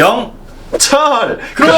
0 영. 철! 그럼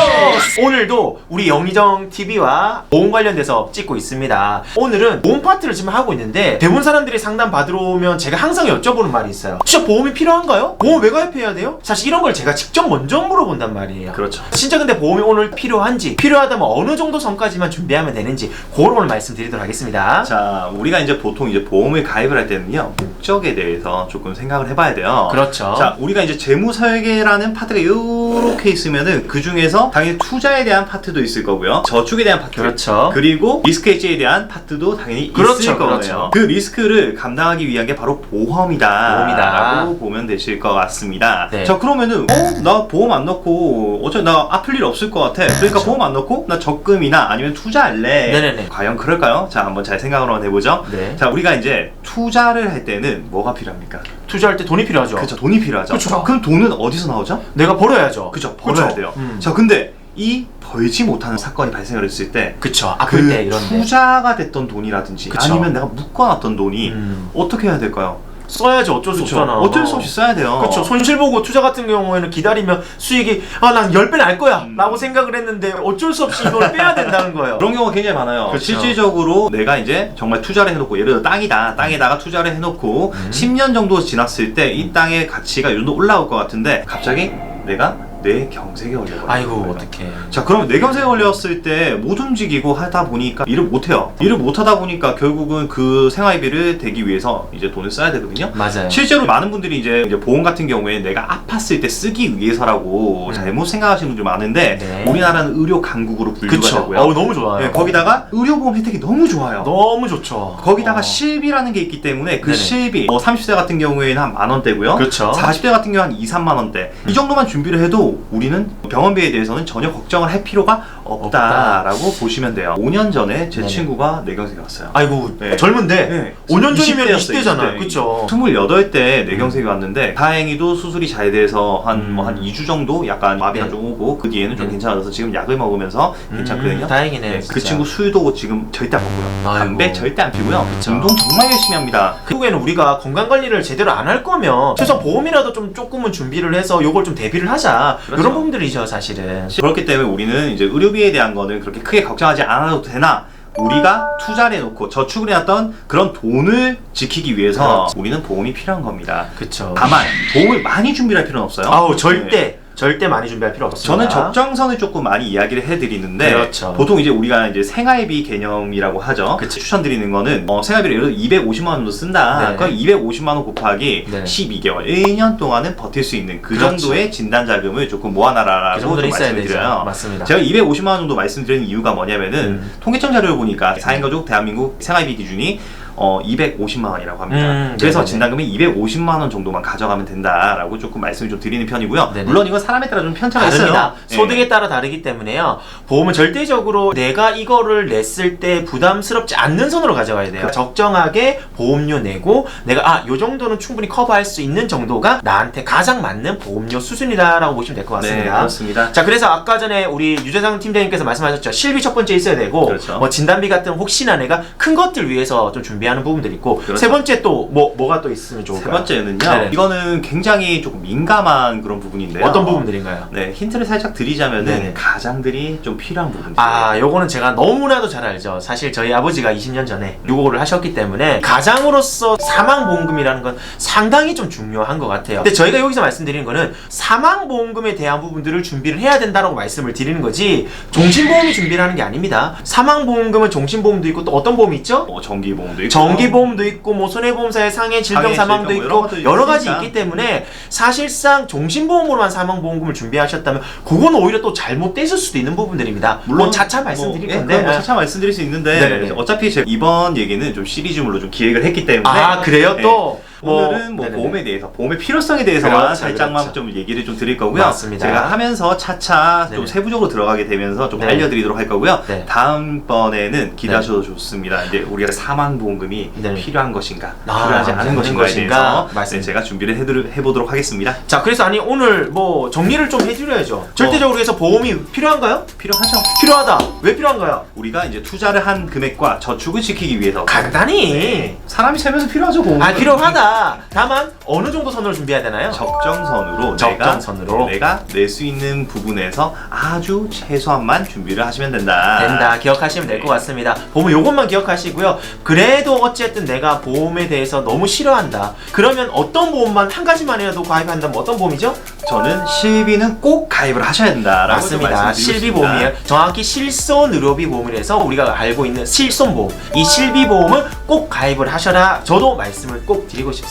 오늘도 우리 영희정 TV와 보험 관련돼서 찍고 있습니다. 오늘은 보험 파트를 지금 하고 있는데 대부분 사람들이 상담 받으러 오면 제가 항상 여쭤보는 말이 있어요. 진짜 보험이 필요한가요? 보험 왜 가입해야 돼요? 사실 이런 걸 제가 직접 먼저 물어본단 말이에요. 그렇죠. 진짜 근데 보험이 오늘 필요한지 필요하다면 어느 정도 선까지만 준비하면 되는지 그걸 오늘 말씀드리도록 하겠습니다. 자, 우리가 이제 보통 이제 보험을 가입을 할 때는요 목적에 대해서 조금 생각을 해봐야 돼요. 그렇죠. 자, 우리가 이제 재무 설계라는 파트가 이렇게 있 으면은 그 중에서 당연히 투자에 대한 파트도 있을 거고요, 저축에 대한 파트, 그렇죠. 그리고 리스크 헤지에 대한 파트도 당연히 그렇죠, 있을 거예요. 그렇죠. 그 리스크를 감당하기 위한 게 바로 보험이다. 보험이다. 라고 보면 되실 것 같습니다. 네. 자, 그러면은 어, 나 보험 안 넣고 어차피 나 아플 일 없을 것 같아. 그러니까 그렇죠. 보험 안 넣고 나 적금이나 아니면 투자할래. 네네네. 과연 그럴까요? 자, 한번 잘 생각을 한번 해보죠. 네. 자, 우리가 이제 투자를 할 때는 뭐가 필요합니까? 투자할 때 돈이 필요하죠. 그렇죠. 돈이 필요하죠. 그쵸. 그럼 돈은 어디서 나오죠? 내가 벌어야죠. 그죠. 벌어야 그쵸? 돼요. 음. 자, 근데 이 벌지 못하는 사건이 발생을 했을 때 그쵸. 아플 그 때 이런데. 투자가 됐던 돈이라든지 그쵸. 아니면 내가 묶어놨던 돈이 음. 어떻게 해야 될까요? 써야지 어쩔 수 그쵸. 없잖아. 어쩔 수 없이 써야 돼요. 그렇죠. 손실 보고 투자 같은 경우에는 기다리면 수익이 아난 10배 날 거야 음. 라고 생각을 했는데 어쩔 수 없이 이걸 빼야 된다는 거예요. 그런 경우가 굉장히 많아요. 그렇죠. 실질적으로 내가 이제 정말 투자를 해놓고 예를 들어 땅이다. 땅에다가 투자를 해놓고 음. 10년 정도 지났을 때 이 땅의 가치가 이 정도 올라올 것 같은데 갑자기 내가 뇌 경색에 걸려버려요. 아이고 어떡해. 자 그러면 뇌경색에 걸렸을 때 못 움직이고 하다 보니까 일을 못해요. 일을 못하다 보니까 결국은 그 생활비를 대기 위해서 이제 돈을 써야 되거든요. 맞아요. 실제로 많은 분들이 이제, 이제 보험 같은 경우에 내가 아팠을 때 쓰기 위해서라고 음. 잘못 생각하시는 분들 많은데 네. 우리나라는 의료 강국으로 분류가 그쵸. 되고요. 어우 너무 좋아요. 네, 거기다가 의료보험 혜택이 너무 좋아요. 너무 좋죠. 거기다가 어. 실비라는 게 있기 때문에 그 네네. 실비 뭐 30대 같은 경우에는 한 만 원대고요. 그렇죠. 40대 같은 경우는 한 2, 3만 원대. 이 정도만 준비를 해도 우리는 병원비에 대해서는 전혀 걱정을 할 필요가 없다라고 보시면 돼요. 5년 전에 제 네네. 친구가 뇌경색이 왔어요. 아이고 네. 젊은데 네. 5년 전이면 20대 였어요, 20대잖아요. 20대. 그쵸. 28대 뇌경색이 왔는데 다행히도 수술이 잘 돼서 한 음. 뭐한 2주 정도 약간 마비가 네. 좀 오고 그 뒤에는 좀 네. 괜찮아져서 지금 약을 먹으면서 괜찮거든요. 음, 다행이네요. 네, 그 진짜. 친구 술도 지금 절대 안 먹고요. 아이고. 담배 절대 안 피고요. 그쵸. 운동 정말 열심히 합니다. 결국에는 우리가 건강 관리를 제대로 안 할 거면 최소 보험이라도 좀 조금은 준비를 해서 요걸 좀 대비를 하자 그렇죠. 이런 부분들이죠 사실은. 그렇기 때문에 우리는 이제 의료비 에 대한 거는 그렇게 크게 걱정하지 않아도 되나 우리가 투자를 해놓고 저축을 해놨던 그런 돈을 지키기 위해서 그렇죠. 우리는 보험이 필요한 겁니다. 그쵸. 다만 보험을 많이 준비할 필요는 없어요. 아우 절대 네. 절대 많이 준비할 필요 없습니다. 저는 적정선을 조금 많이 이야기를 해드리는데 그렇죠. 보통 이제 우리가 이제 생활비 개념이라고 하죠. 그치. 추천드리는 거는 어, 생활비를 예를 들어 250만 원 정도 쓴다. 네. 그럼 250만 원 곱하기 네. 12개월, 1년 동안은 버틸 수 있는 그 그렇죠. 정도의 진단 자금을 조금 모아놔라라고 그. 말씀드려요. 맞습니다. 제가 250만 원 정도 말씀드리는 이유가 뭐냐면은 음. 통계청 자료를 보니까 4인 가족 대한민국 생활비 기준이 어 250만 원이라고 합니다. 음, 그래서 네네네. 진단금이 250만 원 정도만 가져가면 된다라고 조금 말씀을 좀 드리는 편이고요. 네네. 물론 이건 사람에 따라 좀 편차가 다릅니다. 있어요. 소득에 예. 따라 다르기 때문에요. 보험은 절대적으로 내가 이거를 냈을 때 부담스럽지 않는 선으로 가져가야 돼요. 그래. 적정하게 보험료 내고 내가 아, 요 정도는 충분히 커버할 수 있는 정도가 나한테 가장 맞는 보험료 수준이다라고 보시면 될것 네, 같습니다. 그렇습니다. 자, 그래서 아까 전에 우리 유재상 팀장님께서 말씀하셨죠. 실비 첫 번째 있어야 되고, 그렇죠. 뭐 진단비 같은 혹시나 내가 큰 것들 위해서 좀 준비 하는 부분들이 있고, 그렇죠. 세 번째 또 뭐 뭐가 또 있으면 좋을까요? 세 번째는요. 네네. 이거는 굉장히 조금 민감한 그런 부분인데요. 어떤 부분들인가요? 네, 힌트를 살짝 드리자면은 네네. 가장들이 좀 필요한 부분이에요. 아, 요거는 제가 너무나도 잘 알죠. 사실 저희 아버지가 20년 전에 유고를 하셨기 때문에 가장으로서 사망 보험금이라는 건 상당히 좀 중요한 것 같아요. 근데 저희가 여기서 말씀드리는 거는 사망 보험금에 대한 부분들을 준비를 해야 된다라고 말씀을 드리는 거지 종신보험이 준비를 하는 게 아닙니다. 사망 보험금은 종신보험도 있고 또 어떤 보험이 있죠? 뭐 정기보험도 있고 정기보험도 있고 뭐 손해보험사의 상해 질병 상해 사망도 질병 있고 뭐 여러 가지 여러 가지 있으니까. 있기 때문에 사실상 종신보험으로만 사망보험금을 준비하셨다면 그건 오히려 또 잘못됐을 수도 있는 부분들입니다. 물론 차차 말씀드릴 뭐, 예, 건데 그건 뭐 차차 말씀드릴 수 있는데 네네네. 어차피 제가 이번 얘기는 좀 시리즈물로 좀 기획을 했기 때문에 아 그래요 예, 또 뭐, 오늘은 뭐 네네네. 보험에 대해서 보험의 필요성에 대해서만 그렇죠, 살짝만 그렇죠. 좀 얘기를 좀 드릴 거고요. 맞습니다. 제가 하면서 차차 좀 네네. 세부적으로 들어가게 되면서 좀 네. 알려드리도록 할 거고요. 네. 다음번에는 기대하셔도 좋습니다. 이제 우리가 사망 보험금이 네. 필요한 것인가 아, 필요하지 않은 것인가에 것인가? 대해서 말씀. 네, 제가 준비를 해드, 해보도록 하겠습니다. 자 그래서 아니 오늘 뭐 정리를 좀 해드려야죠. 절대적으로 해서 보험이 필요한가요? 필요하죠. 필요하다. 왜 필요한가요? 우리가 이제 투자를 한 금액과 저축을 지키기 위해서 간단히 네. 사람이 살면서 필요하죠 보험. 아 필요하다. 다만 어느 정도 선으로 준비해야 되나요? 적정선으로 적정선으로. 내가, 내가 낼 수 있는 부분에서 아주 최소한만 준비를 하시면 된다. 된다. 기억하시면 될 것 같습니다. 보험 요것만 기억하시고요. 그래도 어쨌든 내가 보험에 대해서 너무 싫어한다. 그러면 어떤 보험만 한 가지만이라도 가입한다면 어떤 보험이죠? 저는 실비는 꼭 가입을 하셔야 된다라고 맞습니다. 실비 보험이에요. 정확히 실손 의료비 보험이라서 우리가 알고 있는 실손 보험. 이 실비 보험은 꼭 가입을 하셔라. 저도 말씀을 꼭 드리고 싶습니다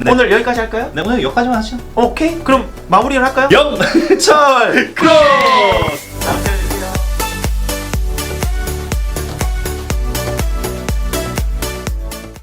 네. 오늘 여기까지 할까요? 네, 오늘 여기까지만 하시죠. 오케이 그럼 마무리를 할까요? 영철 크로스!